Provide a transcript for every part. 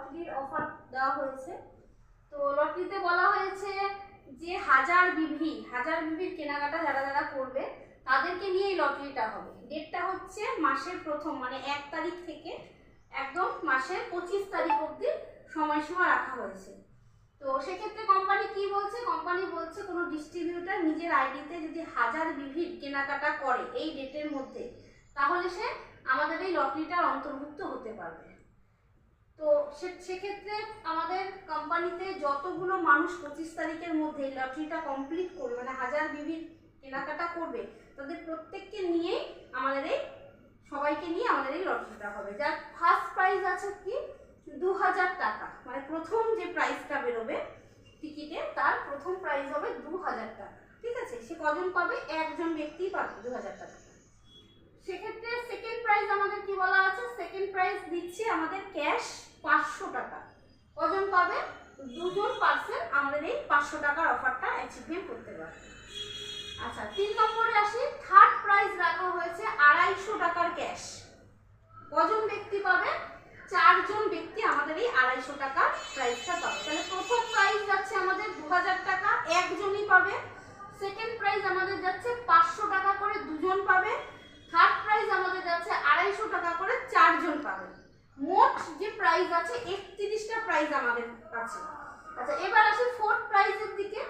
লটারির অফার দেওয়া হয়েছে। তো লটারিতে বলা হয়েছে যে হাজার বিভি, হাজার বিভির কেনাকাটা যারা যারা করবে, তাদেরকে নিয়ে এই লটারিটা হবে। ডেটটা হচ্ছে মাসের প্রথম মানে এক তারিখ থেকে একদম মাসের পঁচিশ তারিখ অবধি সময়সীমা রাখা হয়েছে। তো সেক্ষেত্রে কোম্পানি কি বলছে? কোম্পানি বলছে কোনো ডিস্ট্রিবিউটার নিজের আইডিতে যদি হাজার বিভির কেনাকাটা করে এই ডেটের মধ্যে, তাহলে সে আমাদের এই লটারিটার অন্তর্ভুক্ত হতে পারবে। তো সেক্ষেত্রে আমাদের কোম্পানিতে যতগুলো মানুষ পঁচিশ তারিখের মধ্যে লটারিটা কমপ্লিট করবে মানে হাজার বিভির কেনাকাটা করবে, তাদের প্রত্যেককে নিয়েই আমাদের এই, সবাইকে নিয়ে আমাদের এই লটারিটা হবে। যার ফার্স্ট প্রাইজ আছে কি? দু হাজার টাকা। মানে প্রথম যে প্রাইজটা বেরোবে টিকিটে তার প্রথম প্রাইজ হবে দু হাজার টাকা। ঠিক আছে? সে কজন পাবে? একজন ব্যক্তি পাবে দু হাজার টাকা। সেক্ষেত্রে সেকেন্ড প্রাইজ আমাদের কি বলা আছে? সেকেন্ড প্রাইজ দিচ্ছে আমাদের ক্যাশ পাঁচশো টাকা। কজন পাবে? দুজন পার্সন আমাদের এই পাঁচশো টাকার অফারটা অ্যাচিভমেন্ট করতে পারবে। আচ্ছা তিন নম্বরে আসি। থার্ড প্রাইজ রাখা হয়েছে আড়াইশো টাকার ক্যাশ কজন ব্যক্তি পাবে? চারজন ব্যক্তি আমাদের এই আড়াইশো টাকার প্রাইজটা পাবে। তাহলে প্রথম প্রাইজ যাচ্ছে আমাদের দু হাজার টাকা। একজনই পাবে সেকেন্ড প্রাইজ আমাদের যাচ্ছে পাঁচশো টাকা করে দুজন পাবে থার্ড প্রাইজ আমাদের যাচ্ছে আড়াইশো টাকা করে চারজন পাবে মোট যে প্রাইজ আছে একত্রিশটা প্রাইজ আমাদের কাছে আচ্ছা এবার আসি ফোর্থ প্রাইজের দিকে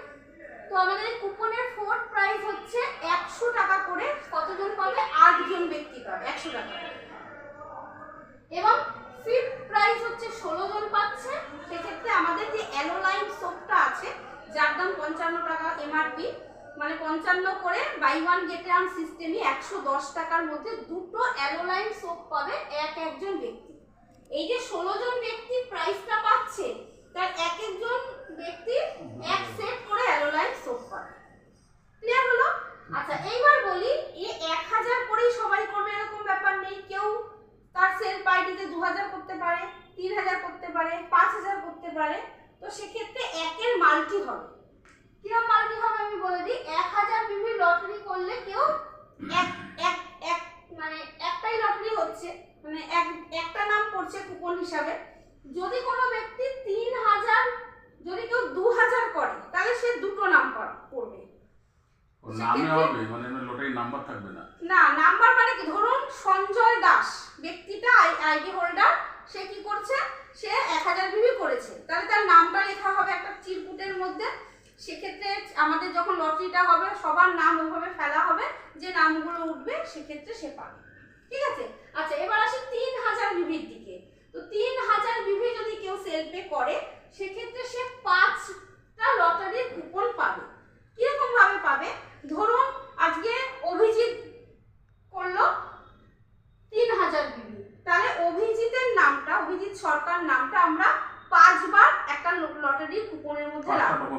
তো আমাদের এই কুপনের ফোর্থ প্রাইজ হচ্ছে একশো টাকা করে কতজন পাবে আটজন ব্যক্তি পাবে একশো টাকা করে এবং ফিফথ প্রাইজ হচ্ছে ষোলো জন পাচ্ছে সেক্ষেত্রে আমাদের যে অ্যালোলাইন সোপটা আছে যার দাম পঞ্চান্ন টাকা এমআরপি মানে পঞ্চান্ন করে বাই ওয়ান গেট ওয়ান সিস্টেমই একশো দশ টাকার মধ্যে দুটো অ্যালোলাইন সোপ পাবে এক একজন ব্যক্তি। এই যে ষোলো জন ব্যক্তি প্রাইসটা পাচ্ছে তার এক একজন ব্যক্তি এক সেট করে অ্যালোলাইন সোপ পাবে ক্লিয়ার হলো আচ্ছা এইবার বলি এ এক হাজার করেই সবাই করবে এরকম ব্যাপার নেই কেউ তার সেলফ আইডিতে দু হাজার করতে পারে তিন হাজার করতে পারে পাঁচ হাজার করতে পারে তো সেক্ষেত্রে একের মাল্টি হবে কীরকম মাল্টি হবে আমি বলে দিই এক হাজার বিভিন্ন লটারি করলে কেউ এক এক এক মানে একটাই লটারি হচ্ছে মানে এক একটা নাম পড়ছে কুপন হিসাবে যদি কোনো ব্যক্তি তিন হাজার যদি কেউ দু হাজার করে তাহলে সে দুটো নাম পড়- পড়বে ও নামে হবে মানে লোটারি নাম্বার থাকবে না? না নাম্বার মানে কি? ধরুন সঞ্জয় দাস ব্যক্তিটা আইডি হোল্ডার সে কি করছে? সে এক হাজার বিবি করেছে। তাহলে তার নামটা লেখা হবে একটা চিরকুটের মধ্যে। সেক্ষেত্রে আমাদের যখন লটারিটা হবে সবার নাম ওইভাবে ফেলা হবে যে নামগুলো উঠবে সেক্ষেত্রে সে পাবে ঠিক আছে আচ্ছা এবার আসি তিন হাজার বিবির দিকে তো তিন হাজার বিবি যদি সেলফে করে সেক্ষেত্রে সে পাঁচটা লটারির কুপন পাবে। কীরকম ভাবে পাবে? ধরুন আজকে অভিজিৎ করল তিন হাজার বিবি তাহলে অভিজিতের নামটা অভিজিৎ সরকার নামটা আমরা পাঁচবার একটা লটারির কুপনের মধ্যে রাখব।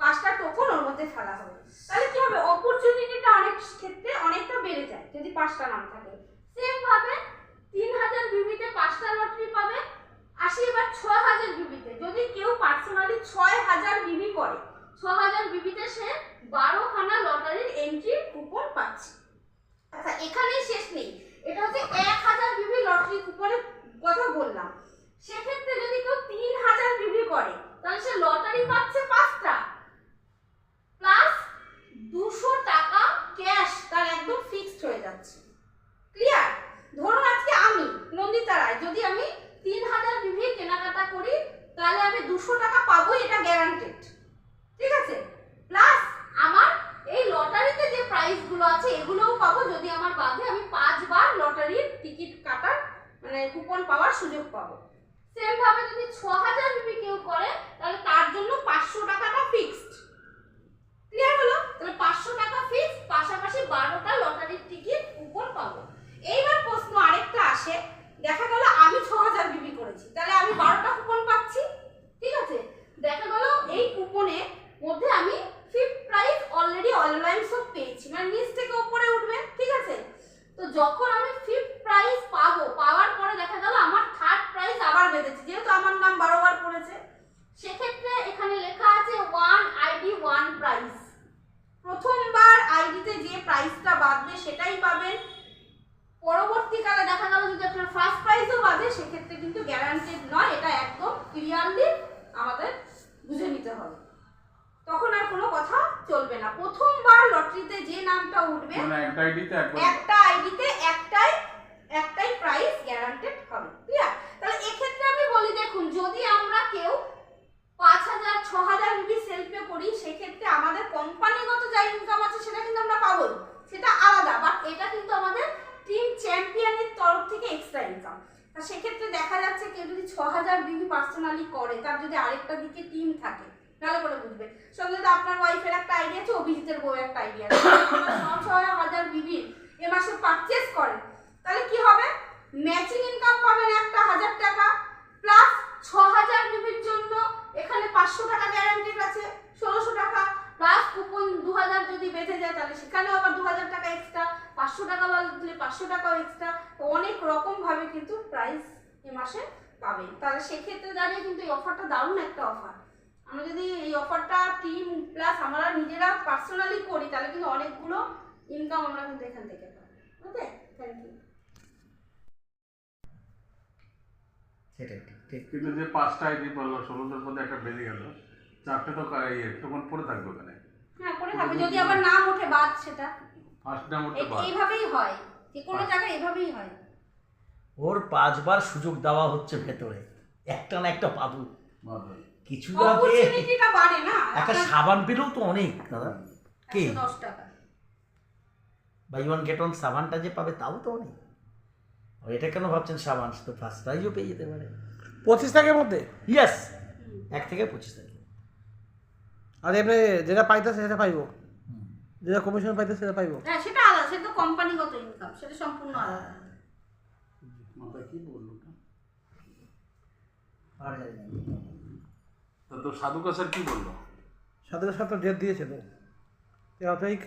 পাঁচটা টোকন ওর মধ্যে ফেলা হবে। তাহলে কি হবে? অপরচুনিটিটা অনেক ক্ষেত্রে অনেকটা বেড়ে যায় যদি পাঁচটা নাম থাকে। সেম ভাবে তিন হাজার বিবিতে পাঁচটা লটারি আসি এবার ছয় হাজার বিবিতে। যদি কেউ পার্সোনালি ছয় হাজার বিবি করে ছ হাজার বিবিতে সে বারোখানা লটারির এন্ট্রি কুপন পাচ্ছে। আচ্ছা এখানেই শেষ নেই এটা হচ্ছে এক হাজার বিবি লটারি কুপনের কথা বললাম সেক্ষেত্রে যদি কেউ তিন হাজার বিবি করে তাহলে সে লটারি পাচ্ছে পাঁচটা প্লাস দুশো টাকা ক্যাশ তার একদম ফিক্সড হয়ে যাচ্ছে ক্লিয়ার ধরুন আজকে আমি নন্দিতা রায় যদি আমি তিন হাজার বিভি কেনাকাটা করি তাহলে আমি দুশো টাকা পাবো এটা গ্যারান্টেড ঠিক আছে? প্লাস আমার এই লটারিতে যে প্রাইসগুলো আছে, এগুলোও পাবো যদি আমার বাদে আমি পাঁচবার লটারির টিকিট কাটার মানে কুপন পাওয়ার সুযোগ পাবো। সেম ভাবে যদি ছ হাজার বিবি কেউ করে, তাহলে তার জন্য পাঁচশো টাকাটা ফিক্সড ক্লিয়ার হলো তাহলে পাঁচশো টাকা ফিক্স পাশাপাশি বারোটা লটারির টিকিট কুপন পাবো এইবার প্রশ্ন আরেকটা আসে দেখা গেল আমি ছ হাজার বিবি করেছি তাহলে আমি বারোটা কুপন পাচ্ছি ঠিক আছে দেখা গেল এই কুপনে মধ্যে আমি ফিফথ প্রাইজ অলরেডি অনলাইন সব পেয়েছি মানে নিচ থেকে উপরে উঠবে ঠিক আছে তো যখন আমি ফিফথ প্রাইজ পাবো পাওয়ার পরে দেখা গেল আমার থার্ড প্রাইজ আবার বেঁধেছে যেহেতু আমার নাম বারোবার পড়েছে সেক্ষেত্রে এখানে লেখা আছে ওয়ান আইডি ওয়ান প্রাইজ প্রথমবার আইডিতে যে প্রাইসটা বাঁধবে সেটাই পাবেন পরবর্তীকালে দেখা গেল যদি আপনার ফার্স্ট প্রাইজও বাজে সেক্ষেত্রে কিন্তু গ্যারান্টেড নয় এটা একদম ক্লিয়ারলি আমাদের বুঝে নিতে হবে তখন আর কোনো কথা চলবে না। প্রথমবার লটারিতে যে নামটা উঠবে মানে একটা আইডিতে একটা আইডিতে একটাই একটাই প্রাইস গ্যারান্টেড হবে ক্লিয়ার তাহলে এক্ষেত্রে আমি বলি দেখুন যদি আমরা কেউ পাঁচ হাজার ছ হাজার রুপি সেলফে করি সেক্ষেত্রে আমাদের কোম্পানিগত যা ইনকাম আছে সেটা কিন্তু আমরা পাবো সেটা আলাদা বাট এটা কিন্তু আমাদের টিম চ্যাম্পিয়নের তরফ থেকে এক্সট্রা ইনকাম সেক্ষেত্রে দেখা যাচ্ছে কেউ যদি ছ হাজার পার্সোনালি করে তার যদি আরেকটা দিকে টিম থাকে ভালো করে বুঝবে সঙ্গে তো আপনার ওয়াইফের একটা আইডিয়া আছে, অভিজিতের বউ একটা আইডিয়া আছে। ছ ছ হাজার বিবি এ মাসে পারচেস করেন তাহলে কি হবে? ম্যাচিং ইনকাম পাবেন একটা হাজার টাকা প্লাস ছ হাজার বিবির জন্য এখানে পাঁচশো টাকা গ্যারান্টিড আছে, ষোলোশো টাকা প্লাস কুপন দু হাজার যদি বেঁচে যায়, তাহলে সেখানেও আবার দু হাজার টাকা এক্সট্রা পাঁচশো টাকা বললে পাঁচশো টাকাও এক্সট্রা অনেক রকমভাবে কিন্তু প্রাইস এ মাসে পাবেন। তাহলে সেক্ষেত্রে দাঁড়িয়ে কিন্তু এই অফারটা দারুণ একটা অফার আমরা যদি এই অফারটা টিম প্লাস আমরা নিজেরা পার্সোনালি করি তাহলে কিন্তু অনেকগুলো ইনকাম আমরা কিন্তু এখান থেকে পাই। ওকে? থ্যাংক ইউ সেটাই ঠিক ঠিক। কিন্তু যে পাঁচটা আইডি পারল ষোলোটার মধ্যে একটা বেরিয়ে গেল চারটে তো ইয়ে তখন পড়ে থাকবে ওখানে। হ্যাঁ করে থাকবে। যদি আবার নাম ওঠে বাদ সেটা। ফার্স্ট নাম এ- পারে এইভাবেই হয়। যে কোনো জায়গায় এভাবেই হয়। ওর পাঁচবার সুযোগ দেওয়া হচ্ছে ভেতরে। একটা না একটা পাবো। কিছু না পেয়ে বাড়ে না একটা সাবান পেলেও তো অনেক দাদা। কে? দশ টাকা। বাই ওয়ান গেট ওয়ান সাবানটা যে পাবে তাও তো অনেক। আর এটা কেন ভাবছেন সাবান? তো ফার্স্ট প্রাইজও পেয়ে যেতে পারে। পঁচিশ টাকার মধ্যে? ইয়েস এক থেকে পঁচিশ তারিখ আর এমনি যেটা পাইতেছে সেটা পাইবো? যেটা কমিশন পাইতেছে সেটা পাইবো? হ্যাঁ সেটা আলাদা সেটা কোম্পানিগত ইনকাম সেটা সম্পূর্ণ আলাদা। মাথায় কি বলল আর। জানি না। তা তো সাধু স্যার কি বলল? সাথে সাথে ডেট দিয়েছে তো। তেরো তারিখ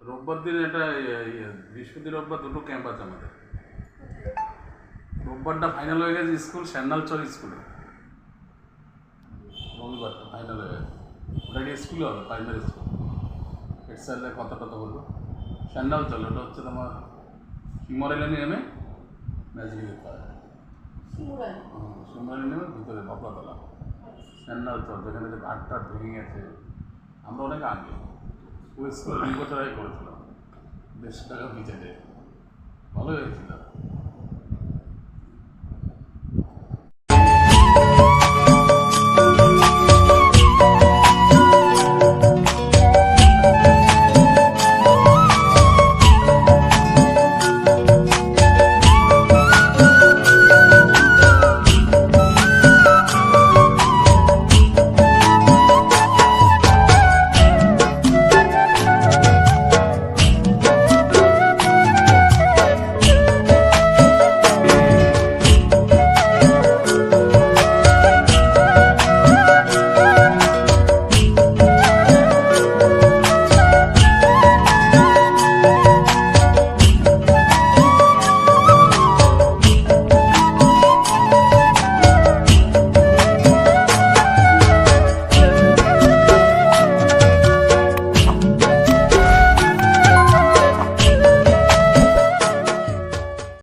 রোববার দিন এটা বৃহস্পতি রোববার দুটো ক্যাম্প আছে আমাদের। রোববারটা ফাইনাল হয়ে গেছে স্কুল স্যান্ডালচর স্কুলে। রবিবারটা ফাইনাল হয়ে গেছে। ওটা কি স্কুলে হবে? প্রাইমারি স্কুল হেড স্যারলে কত কথা বলব স্যান্ডালচর ওটা হচ্ছে তোমার সিমরেলে নেমে ম্যাজিক হয়। সিমরেলে নেমে ভিতরে বাপলাতলা স্যান্ডালচর যেখানে যে ঘাট টাট ভেঙে গেছে, আমরা অনেক আগে ওই স্কুল দুই বছর আগে করেছিলাম। দেড়শো টাকা পিছিয়ে দেয় ভালো হয়েছিল।